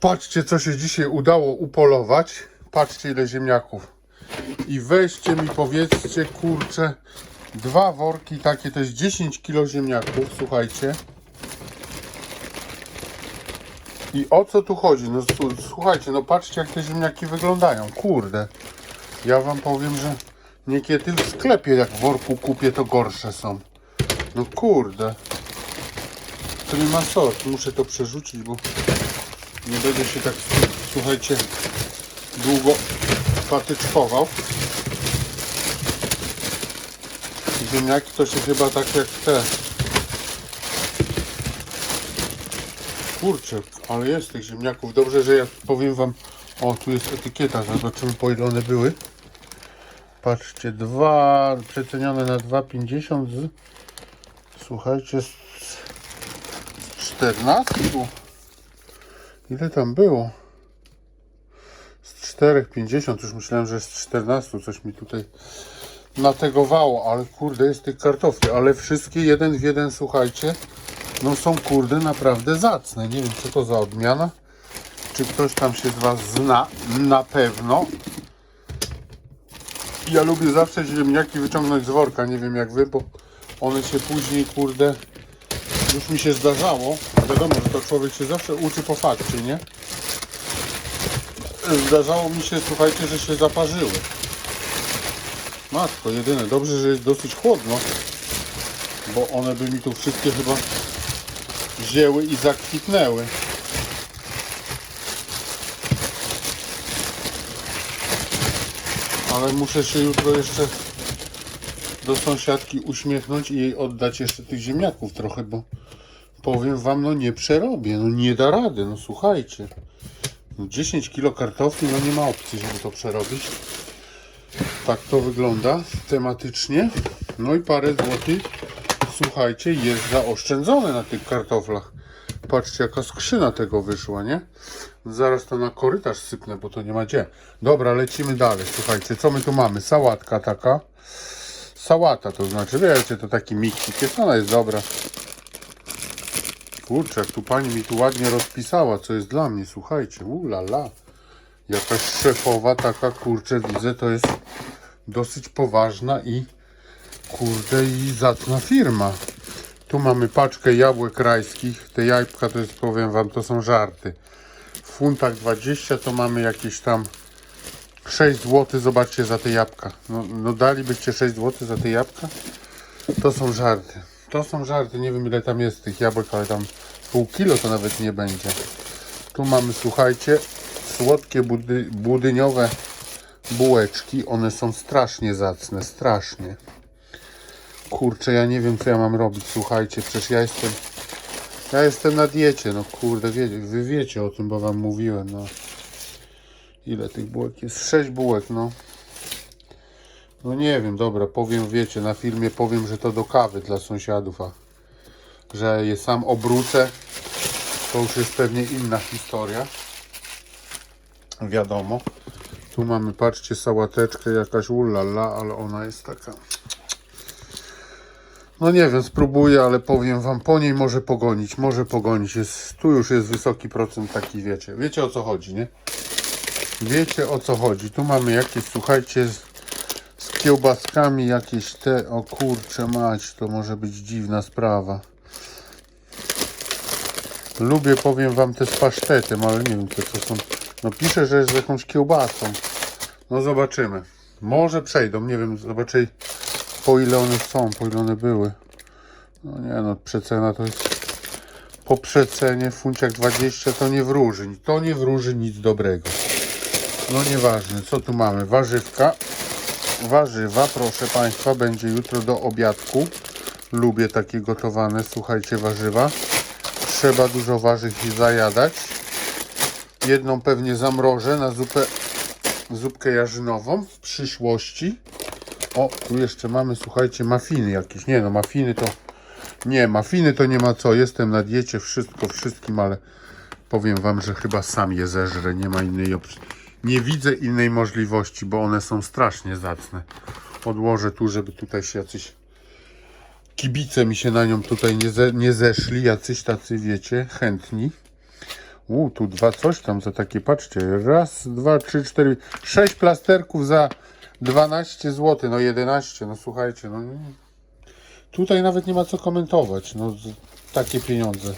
Patrzcie, co się dzisiaj udało upolować. Patrzcie, ile ziemniaków. I weźcie mi, powiedzcie, kurczę, dwa worki takie, to jest 10 kilo ziemniaków, słuchajcie. I o co tu chodzi? No słuchajcie, no patrzcie, jak te ziemniaki wyglądają. Kurde. Ja wam powiem, że niekiedy w sklepie, jak w worku kupię, to gorsze są. No kurde. Prima sort. Muszę to przerzucić, bo nie będę się tak, słuchajcie, długo patyczkował. Ziemniaki to się chyba tak jak te. Kurczę, ale jest tych ziemniaków. Dobrze, że ja powiem wam. O, tu jest etykieta, zobaczymy po ile one były. Patrzcie, dwa przecenione na 2,50 z słuchajcie z 14. Ile tam było? Z 4,50 już myślałem, że z 14 coś mi tutaj nategowało, ale kurde jest tych kartofli, ale wszystkie jeden w jeden słuchajcie, no są kurde naprawdę zacne. Nie wiem co to za odmiana. Czy ktoś tam się z Was zna? Na pewno. Ja lubię zawsze ziemniaki wyciągnąć z worka, nie wiem jak wy, bo one się później, kurde, już mi się zdarzało. Wiadomo, że to człowiek się zawsze uczy po fakcie, nie? Zdarzało mi się, słuchajcie, że się zaparzyły. Matko, jedyne, dobrze, że jest dosyć chłodno, bo one by mi tu wszystkie chyba wzięły i zakwitnęły. Ale muszę się jutro jeszcze do sąsiadki uśmiechnąć i jej oddać jeszcze tych ziemniaków trochę, bo powiem wam, no nie przerobię, no nie da rady, no słuchajcie. No 10 kilo kartofli, no nie ma opcji, żeby to przerobić. Tak to wygląda tematycznie. No i parę złotych, słuchajcie, jest zaoszczędzone na tych kartoflach. Patrzcie, jaka skrzyna tego wyszła, nie? Zaraz to na korytarz sypnę, bo to nie ma gdzie. Dobra, lecimy dalej. Słuchajcie, co my tu mamy? Sałatka taka. Sałata, to znaczy, wiecie, to taki miksik jest, ona jest dobra. Kurczę, jak tu pani mi tu ładnie rozpisała, co jest dla mnie, słuchajcie, ulala. Jakaś szefowa taka, kurczę, widzę, to jest dosyć poważna i kurde i zacna firma. Tu mamy paczkę jabłek rajskich. Te jajka to jest, powiem wam, to są żarty. W funtach 20 to mamy jakieś tam 6 zł, zobaczcie za te jabłka. No, no dalibyście 6 zł za te jabłka? To są żarty. To są żarty, nie wiem ile tam jest tych jabłek, ale tam pół kilo to nawet nie będzie. Tu mamy, słuchajcie, słodkie budy, budyniowe bułeczki. One są strasznie zacne, strasznie. Kurczę, ja nie wiem co ja mam robić, słuchajcie, przecież ja jestem ja jestem na diecie, no kurde, wie, wy wiecie o tym, bo wam mówiłem, no. Ile tych bułek jest? 6 bułek, no. No nie wiem, dobra, powiem, wiecie, na filmie powiem, że to do kawy dla sąsiadów, a że je sam obrócę, to już jest pewnie inna historia. Wiadomo. Tu mamy, patrzcie, sałateczkę jakaś ulala, ale ona jest taka... No nie wiem, spróbuję, ale powiem wam, po niej może pogonić, może pogonić. Jest, tu już jest wysoki procent taki, wiecie. Wiecie o co chodzi, nie? Wiecie o co chodzi. Tu mamy jakieś, słuchajcie, z kiełbaskami jakieś te, o kurczę mać, to może być dziwna sprawa. Lubię, powiem wam, te z pasztetem, ale nie wiem co to są. No pisze, że jest z jakąś kiełbasą. No zobaczymy. Może przejdą, nie wiem, zobaczę po ile one są, po ile one były. No nie no, przecena to jest po przecenie funciak 20 to nie wróży, to nie wróży nic dobrego. No nieważne, co tu mamy? Warzywka. Warzywa, proszę Państwa, będzie jutro do obiadku. Lubię takie gotowane, słuchajcie, warzywa. Trzeba dużo warzyw zajadać. Jedną pewnie zamrożę na zupę, zupkę jarzynową w przyszłości. O, tu jeszcze mamy, słuchajcie, mafiny jakieś. Nie no, mafiny to... Nie, mafiny to nie ma co. Jestem na diecie, wszystko wszystkim, ale powiem wam, że chyba sam je zeżrę. Nie ma innej opcji. Nie widzę innej możliwości, bo one są strasznie zacne. Odłożę tu, żeby tutaj się jacyś kibice mi się na nią tutaj nie, ze, nie zeszli. Jacyś tacy, wiecie, chętni. U, tu dwa coś tam za takie, patrzcie. Raz, dwa, trzy, cztery, sześć plasterków za 12 zł. No 11, no słuchajcie, no. Tutaj nawet nie ma co komentować. No takie pieniądze.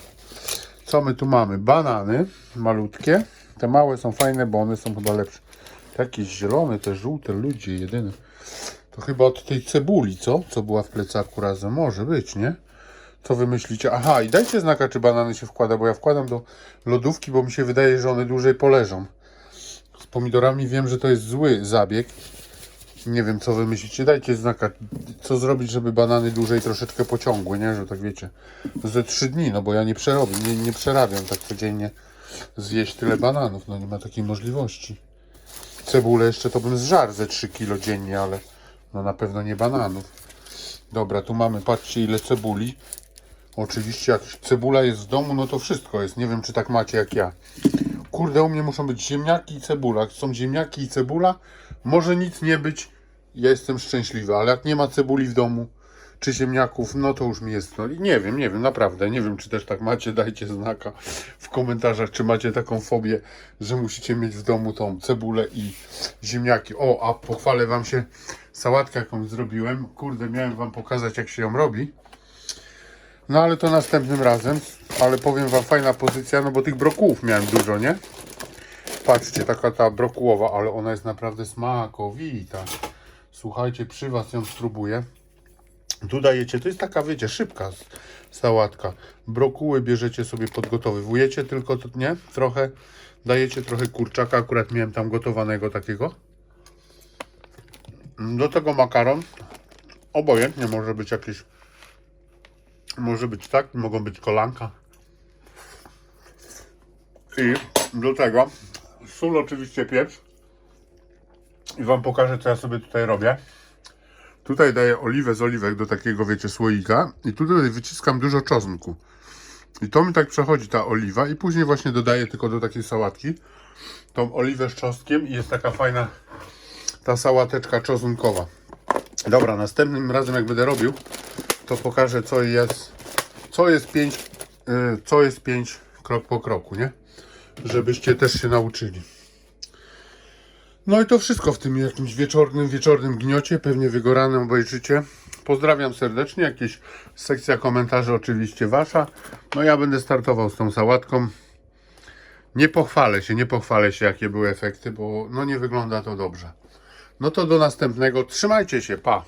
Co my tu mamy? Banany malutkie. Te małe są fajne, bo one są chyba lepsze. Takie zielone, te żółte, ludzie jedyne. To chyba od tej cebuli, co? Co była w plecaku razem. Może być, nie? Co wy myślicie? Aha, i dajcie znaka, czy banany się wkłada, bo ja wkładam do lodówki, bo mi się wydaje, że one dłużej poleżą. Z pomidorami wiem, że to jest zły zabieg. Nie wiem, co wy myślicie. Dajcie znaka, co zrobić, żeby banany dłużej troszeczkę pociągły, nie? Że tak wiecie. Ze trzy dni, no bo ja nie przerobię, nie, nie przerabiam tak codziennie zjeść tyle bananów. No nie ma takiej możliwości. Cebulę jeszcze to bym zżarł ze 3 kilo dziennie, ale no na pewno nie bananów. Dobra, tu mamy, patrzcie ile cebuli. Oczywiście jak cebula jest w domu, no to wszystko jest. Nie wiem, czy tak macie jak ja. Kurde, u mnie muszą być ziemniaki i cebula. Jak są ziemniaki i cebula, może nic nie być. Ja jestem szczęśliwy, ale jak nie ma cebuli w domu, czy ziemniaków, no to już mi jest. No, nie wiem, nie wiem, naprawdę. Nie wiem, czy też tak macie. Dajcie znaka w komentarzach, czy macie taką fobię, że musicie mieć w domu tą cebulę i ziemniaki. O, a pochwalę Wam się sałatkę, jaką zrobiłem. Kurde, miałem Wam pokazać, jak się ją robi. No ale to następnym razem. Ale powiem Wam, fajna pozycja, no bo tych brokułów miałem dużo, nie? Patrzcie, taka ta brokułowa, ale ona jest naprawdę smakowita. Słuchajcie, przy Was ją spróbuję. Tu dajecie, to jest taka, wiecie, szybka sałatka. Brokuły bierzecie sobie, podgotowujecie tylko, nie? Trochę, dajecie trochę kurczaka, akurat miałem tam gotowanego takiego. Do tego makaron. Obojętnie może być jakieś, może być tak, mogą być kolanka. I do tego sól oczywiście pieprz. I Wam pokażę, co ja sobie tutaj robię. Tutaj daję oliwę z oliwek do takiego, wiecie, słoika. I tutaj wyciskam dużo czosnku. I to mi tak przechodzi ta oliwa. I później właśnie dodaję tylko do takiej sałatki tą oliwę z czosnkiem. I jest taka fajna ta sałateczka czosnkowa. Dobra, następnym razem jak będę robił, to pokażę, co jest, co jest pięć, yy, co jest pięć krok po kroku, nie? Żebyście też się nauczyli. No i to wszystko w tym jakimś wieczornym, wieczornym gniocie, pewnie wygoranym obejrzycie. Pozdrawiam serdecznie, jakieś sekcja komentarzy oczywiście wasza. No ja będę startował z tą sałatką. Nie pochwalę się, nie pochwalę się jakie były efekty, bo no nie wygląda to dobrze. No to do następnego. Trzymajcie się, pa!